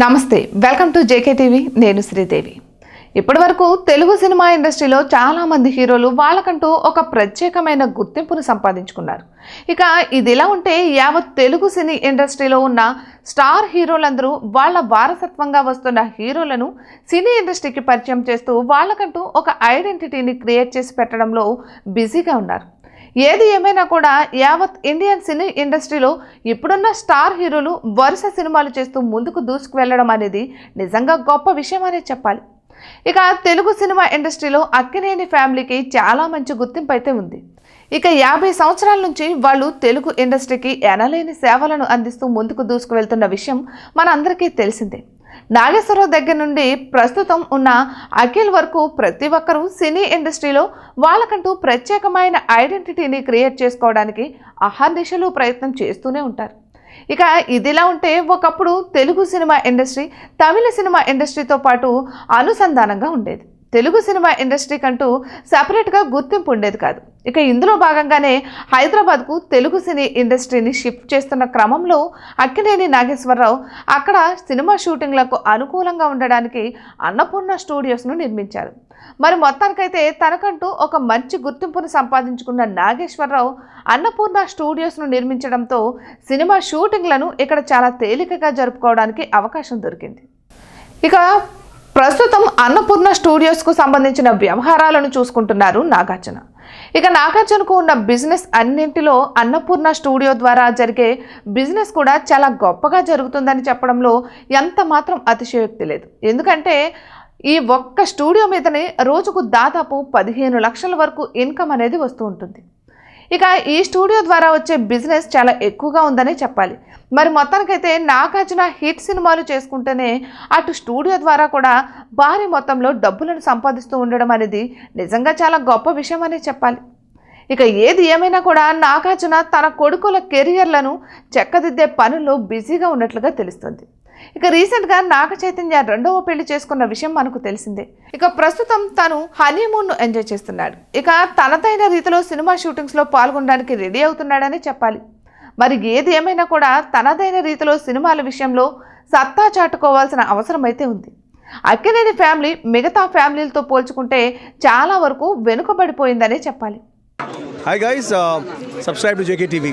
నమస్తే welcome to JK TV నేను శ్రీదేవి. ఇప్పటివరకు తెలుగు సినిమా ఇండస్ట్రీలో చాలామంది హీరోలు వాళ్ళకంటూ ఒక ప్రత్యేకమైన గుర్తింపును సంపాదించుకున్నారు. ఇక ఇదిలా ఉంటే యావత్ తెలుగు సినీ ఇండస్ట్రీలో ఉన్న స్టార్ హీరోలందరూ వాళ్ళ వారసత్వంగా వస్తున్న హీరోలను సినీ ఇండస్ట్రీకి పరిచయం చేస్తూ వాళ్ళకంటూ ఒక ఐడెంటిటీని క్రియేట్ చేసి పెట్టడంలో బిజీగా ఉన్నారు. ఏది ఏమైనా కూడా యావత్ ఇండియన్ సినీ ఇండస్ట్రీలో ఇప్పుడున్న స్టార్ హీరోలు వరుస సినిమాలు చేస్తూ ముందుకు దూసుకు వెళ్ళడం అనేది నిజంగా గొప్ప విషయం అనే చెప్పాలి. ఇక తెలుగు సినిమా ఇండస్ట్రీలో అక్కినేని ఫ్యామిలీకి చాలా మంచి గుర్తింపు అయితే ఉంది. ఇక యాభై సంవత్సరాల నుంచి వాళ్ళు తెలుగు ఇండస్ట్రీకి ఎనలేని సేవలను అందిస్తూ ముందుకు దూసుకు వెళ్తున్న విషయం మనందరికీ తెలిసిందే. నాగేశ్వరరావు దగ్గర నుండి ప్రస్తుతం ఉన్న అఖిల్ వరకు ప్రతి ఒక్కరూ సినీ ఇండస్ట్రీలో వాళ్ళకంటూ ప్రత్యేకమైన ఐడెంటిటీని క్రియేట్ చేసుకోవడానికి అహర్నిశలు ప్రయత్నం చేస్తూనే ఉంటారు. ఇక ఇదిలా ఉంటే ఒకప్పుడు Telugu cinema industry Tamil cinema ఇండస్ట్రీతో పాటు అనుసంధానంగా ఉండేది. తెలుగు సినిమా ఇండస్ట్రీ కంటూ సపరేట్గా గుర్తింపు ఉండేది కాదు. ఇక ఇందులో భాగంగానే హైదరాబాద్కు తెలుగు సినీ ఇండస్ట్రీని షిఫ్ట్ చేస్తున్న క్రమంలో అక్కినేని నాగేశ్వరరావు అక్కడ సినిమా షూటింగ్లకు అనుకూలంగా ఉండడానికి అన్నపూర్ణ స్టూడియోస్ను నిర్మించారు. మరి మొత్తానికైతే తనకంటూ ఒక మంచి గుర్తింపును సంపాదించుకున్న నాగేశ్వరరావు అన్నపూర్ణ స్టూడియోస్ను నిర్మించడంతో సినిమా షూటింగ్లను ఇక్కడ చాలా తేలికగా జరుపుకోవడానికి అవకాశం దొరికింది. ఇక ప్రస్తుతం అన్నపూర్ణ స్టూడియోస్కు సంబంధించిన వ్యవహారాలను చూసుకుంటున్నారు నాగార్జున. ఇక నాగార్జునకు ఉన్న బిజినెస్ అన్నింటిలో అన్నపూర్ణ స్టూడియో ద్వారా జరిగే బిజినెస్ కూడా చాలా గొప్పగా జరుగుతుందని చెప్పడంలో ఎంత మాత్రం అతిశయోక్తి లేదు. ఎందుకంటే ఈ ఒక్క స్టూడియో మీదనే రోజుకు దాదాపు పదిహేను లక్షల వరకు ఇన్కమ్ అనేది వస్తూ ఉంటుంది. ఇక ఈ స్టూడియో ద్వారా వచ్చే బిజినెస్ చాలా ఎక్కువగా ఉందనే చెప్పాలి. మరి మొత్తానికైతే నాగార్జున హిట్ సినిమాలు చేసుకుంటేనే అటు స్టూడియో ద్వారా కూడా భారీ మొత్తంలో డబ్బులను సంపాదిస్తూ ఉండడం అనేది నిజంగా చాలా గొప్ప విషయం అనే చెప్పాలి. ఇక ఏది ఏమైనా కూడా నాగార్జున తన కొడుకుల కెరియర్లను చెక్కదిద్దే పనుల్లో బిజీగా ఉన్నట్లుగా తెలుస్తుంది. ఇక రీసెంట్గా నాగ చైతన్య రెండవ పెళ్ళి చేసుకున్న విషయం మనకు తెలిసిందే. ఇక ప్రస్తుతం తను హనీమూన్ను ఎంజాయ్ చేస్తున్నాడు. ఇక తనదైన రీతిలో సినిమా షూటింగ్స్లో పాల్గొనడానికి రెడీ అవుతున్నాడని చెప్పాలి. మరి ఏది ఏమైనా కూడా తనదైన రీతిలో సినిమాల విషయంలో సత్తా చాటుకోవాల్సిన అవసరం అయితే ఉంది. అక్కినేని ఫ్యామిలీ మిగతా ఫ్యామిలీలతో పోల్చుకుంటే చాలా వరకు వెనుకబడిపోయిందనే చెప్పాలి. Hi guys subscribe to JK TV